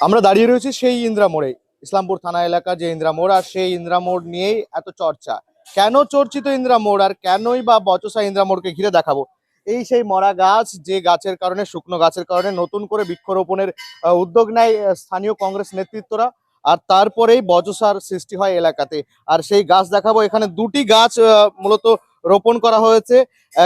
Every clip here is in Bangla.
আমরা দাঁড়িয়ে রয়েছি সেই ইন্দ্রা মোড়ে। ইসলামপুর থানা এলাকা যে ইন্দ্রা মোড়, আর সেই ইন্দ্রা মোড় নিয়েই এত চর্চা। কেন চর্চিত ইন্দ্রা মোড়, আর কেনই বা বচসা ইন্দ্রা মোড়কে ঘিরে দেখাবো? এই সেই মরা গাছ, যে গাছের কারণে, শুকনো গাছের কারণে নতুন করে বৃক্ষরোপণের উদ্যোগ নেয় স্থানীয় কংগ্রেস নেতৃত্বরা। আর তারপরেই বচসার সৃষ্টি হয় এলাকাতে। আর সেই গাছ দেখাবো। এখানে দুটি গাছ মূলত রোপণ করা হয়েছে।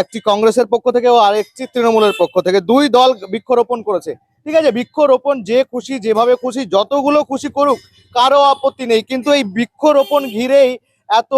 একটি কংগ্রেসের পক্ষ থেকে ও আরেকটি তৃণমূলের পক্ষ থেকে। দুই দল বৃক্ষরোপণ করেছে। ঠিক আছে? বৃক্ষরোপণ যে খুশি, যেভাবে খুশি, যতগুলো খুশি করুক, কারও আপত্তি নেই। কিন্তু এই বৃক্ষরোপণ ঘিরেই এত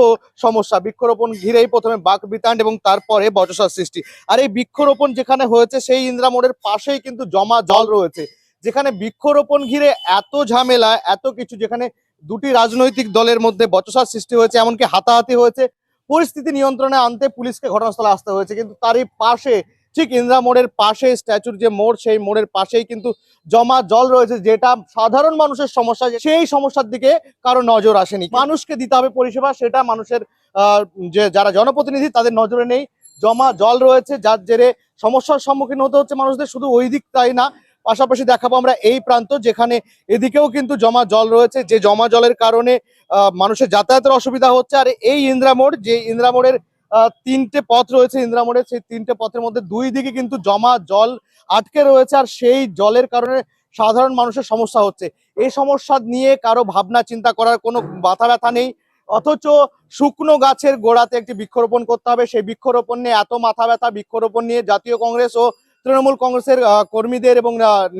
সমস্যা। বৃক্ষরোপণ ঘিরেই প্রথমে বাক বিতান্ড এবং তারপরে বচসার সৃষ্টি। আর এই বৃক্ষরোপণ যেখানে হয়েছে, সেই ইন্দ্রা মোড়ের পাশেই কিন্তু জমা জল রয়েছে। যেখানে বৃক্ষরোপণ ঘিরে এত ঝামেলা, এত কিছু, যেখানে দুটি রাজনৈতিক দলের মধ্যে বচসার সৃষ্টি হয়েছে, এমনকি হাতাহাতি হয়েছে, পরিস্থিতি নিয়ন্ত্রণে আনতে পুলিশকে ঘটনাস্থলে আসতে হয়েছে। কিন্তু তারই পাশে ঠিক ইন্দ্রা মোড়ের পাশে স্ট্যাচুর যে মোড় সেই মোড়ের পাশেই কিন্তু জমা জল রয়েছে যেটা সাধারণ মানুষের সমস্যা সেই সমস্যার দিকে কারও নজর আসেনি। মানুষকে দিতে হবে পরিষেবা সেটা মানুষের যে যারা জনপ্রতিনিধি তাদের নজরে নেই। জমা জল রয়েছে যার জেরে সমস্যার সম্মুখীন হতে হচ্ছে মানুষদের শুধু ওই দিক তাই না। পাশাপাশি দেখাবো আমরা এই প্রান্ত যেখানে এদিকেও কিন্তু জমা জল রয়েছে যে জমা জলের কারণে মানুষের যাতায়াতের অসুবিধা হচ্ছে। আর এই ইন্দ্রা মোড় যে ইন্দ্রা মোড়ের আহ, তিনটে পথ রয়েছে ইন্দ্রা মোড়ের সেই তিনটে পথের মধ্যে দুই দিকে কিন্তু জমা জল আটকে রয়েছে আর সেই জলের কারণে সাধারণ মানুষের সমস্যা হচ্ছে। এই সমস্যা নিয়ে কারও ভাবনা চিন্তা করার কোনো মাথা ব্যথা নেই। অথচ শুকনো গাছের গোড়াতে একটি বৃক্ষরোপণ করতে হবে। সেই বৃক্ষরোপণ নিয়ে এত মাথা ব্যথা, বৃক্ষরোপণ নিয়ে জাতীয় কংগ্রেস ও তৃণমূল কংগ্রেসের কর্মীদের এবং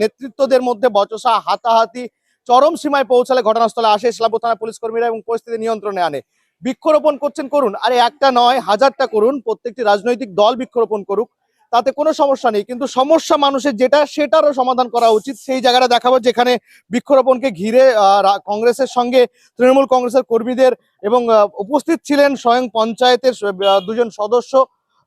নেতৃত্বদের মধ্যে বচসা, হাতাহাতি, চরম সীমায় পৌঁছালে ঘটনাস্থলে আসে। ইসলামপুর থানা পুলিশ কর্মীরা এবং পরিস্থিতি নিয়ন্ত্রণে আনে। বৃক্ষরোপণ করছেন, করুন। আরে একটা নয়, হাজারটা করুন। প্রত্যেকটি রাজনৈতিক দল বৃক্ষরোপণ করুক, তাতে কোনো সমস্যা নেই। কিন্তু সমস্যা মানুষের যেটা, সেটারও সমাধান করা উচিত। সেই জায়গাটা দেখাবো যেখানে বৃক্ষরোপণকে ঘিরে কংগ্রেসের সঙ্গে তৃণমূল কংগ্রেসের কর্মীদের এবং উপস্থিত ছিলেন স্বয়ং পঞ্চায়েতের দুজন সদস্য।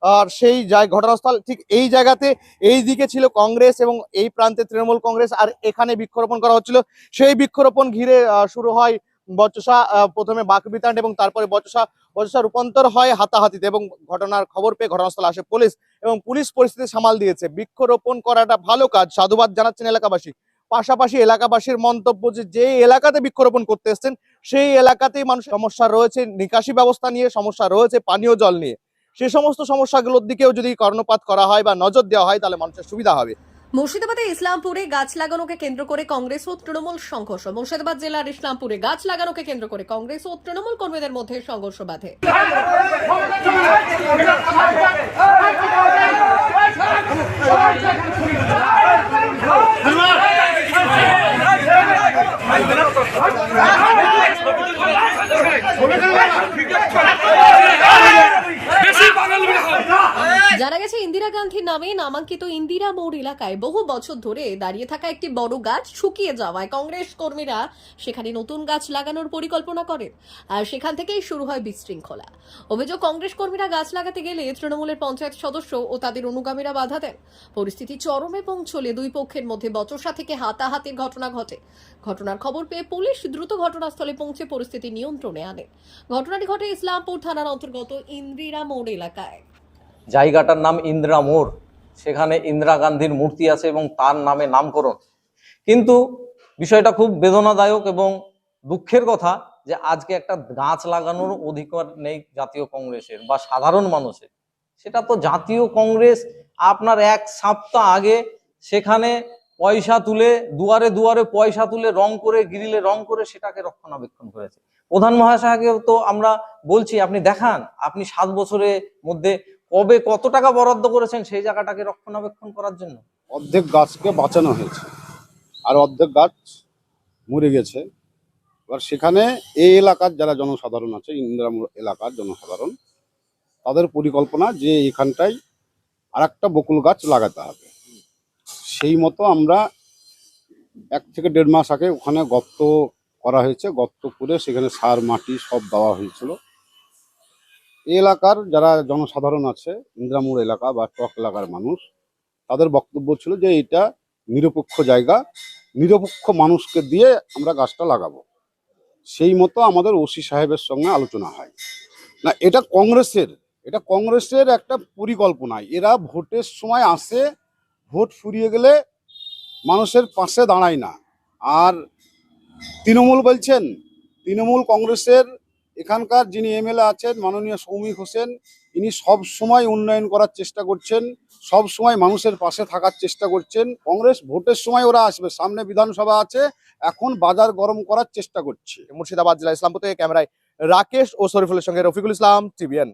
আর সেই ঘটনাস্থল ঠিক এই জায়গাতে, এই দিকে ছিল কংগ্রেস এবং এই প্রান্তে তৃণমূল কংগ্রেস। আর এখানে বৃক্ষরোপণ করা হচ্ছিল। সেই বৃক্ষরোপণ ঘিরে শুরু হয় বচসা প্রথমে বাকবিতান্ড এবং তারপরে বচসা বচসা রূপান্তর হয় হাতাহাতিতে এবং ঘটনার খবর পেয়ে ঘটনাস্থলে আসে পুলিশ এবং পুলিশ পরিস্থিতি সামাল দিয়েছে। বৃক্ষরোপণ করাটা ভালো কাজ, সাধুবাদ জানাচ্ছেন এলাকাবাসী। পাশাপাশি এলাকাবাসীর মন্তব্য যে যে এলাকাতে বৃক্ষরোপণ করতে এসছেন, সেই এলাকাতেই মানুষ সমস্যা রয়েছে, নিকাশি ব্যবস্থা নিয়ে সমস্যা রয়েছে, পানীয় জল নিয়ে। সে সমস্ত সমস্যাগুলোর দিকেও যদি কর্ণপাত করা হয় বা নজর দেওয়া হয়, তাহলে মানুষের সুবিধা হবে। মুর্শিদাবাদে ইসলামপুরে গাছ লাগানোকে কেন্দ্র করে কংগ্রেস ও তৃণমূল সংঘর্ষ মুর্শিদাবাদ জেলার ইসলামপুরে গাছ লাগানোকে কেন্দ্র করে কংগ্রেস ও তৃণমূল কর্মীদের মধ্যে সংঘর্ষ বাধে জানা গেছে ইন্দিরা গান্ধীর নামে নামাঙ্কিত ইন্দিরা মোড় এলাকায় বহু বছর ধরে দাঁড়িয়ে থাকা একটি বড় গাছ শুকিয়ে যাওয়ায় কংগ্রেস কর্মীরা সেখানে নতুন গাছ লাগানোর পরিকল্পনা করেন। আর সেখান থেকেই শুরু হয় বিশৃঙ্খলা। অভিযোগ, কংগ্রেস কর্মীরা গাছ লাগাতে গেলে তৃণমূলের পঞ্চায়েত সদস্য ও তাদের অনুগামীরা বাধা দেন। পরিস্থিতি চরমে পৌঁছলে দুই পক্ষের মধ্যে বচসা থেকে হাতাহাতির ঘটনা ঘটে। ঘটনার খবর পেয়ে পুলিশ দ্রুত ঘটনাস্থলে পৌঁছে পরিস্থিতি নিয়ন্ত্রণে আনে। ঘটনাটি ঘটে ইসলামপুর থানার অন্তর্গত ইন্দিরা মোড় এলাকায়। জায়গাটার নাম ইন্দিরা মোড়। সেখানে ইন্দিরা গান্ধীর মূর্তি আছে এবং তার নামে নামকরণ। কিন্তু বিষয়টা খুব বেদনাদায়ক এবং দুঃখের কথা যে আজকে একটা গাছ লাগানোর অধিকার নেই জাতীয় কংগ্রেসের বা সাধারণ মানুষের। সেটা তো জাতীয় কংগ্রেস আপনার এক সপ্তাহ আগে সেখানে পয়সা তুলে দুয়ারে দুয়ারে পয়সা তুলে রং করে, গ্রিলে রং করে সেটাকে রক্ষণাবেক্ষণ করেছে। প্রধান মহাশয়কে তো আমরা বলছি, আপনি দেখান, আপনি সাত বছরের মধ্যে কবে কত টাকা বরাদ্দ করেছেন সেই জায়গাটাকে রক্ষণাবেক্ষণ করার জন্য? অর্ধেক গাছকে বাঁচানো হয়েছে। আর অর্ধেক গাছ মরে গেছে। এবার সেখানে এই এলাকার যারা জনসাধারণ আছে ইন্দিরা এলাকার জনসাধারণ, তাদের পরিকল্পনা যে এখানটায় আর একটা বকুল গাছ লাগাতে হবে। সেই মতো আমরা এক থেকে দেড় মাস আগে ওখানে গর্ত করা হয়েছে। গর্ত করে সেখানে সার, মাটি সব দেওয়া হয়েছিল। এই এলাকার যারা জনসাধারণ আছে, ইন্দ্রামুড় এলাকা বা টক এলাকার মানুষ, তাদের বক্তব্য ছিল যে এটা নিরপেক্ষ জায়গা, নিরপেক্ষ মানুষকে দিয়ে আমরা গাছটা লাগাবো। সেই মতো আমাদের ওসি সাহেবের সঙ্গে আলোচনা হয়। না, এটা কংগ্রেসের এটা কংগ্রেসের একটা পরিকল্পনা। এরা ভোটের সময় আসে, ভোট ফুরিয়ে গেলে মানুষের পাশে দাঁড়ায় না। আর তৃণমূল বলছেন, তৃণমূল কংগ্রেসের এখানকার যিনি এমএলএ আছেন, মাননীয় সৌমিক হোসেন, ইনি সব সময় উন্নয়ন করার চেষ্টা করছেন, সব সময় মানুষের পাশে থাকার চেষ্টা করছেন। কংগ্রেস ভোটের সময় ওরা আসবে, সামনে বিধানসভা আছে, এখন বাজার গরম করার চেষ্টা করছে। মুর্শিদাবাদ জেলা ইসলামপুর থেকে ক্যামেরায় রাকেশ ও শরীফুলের সঙ্গে রফিকুল ইসলাম, টিভিএন।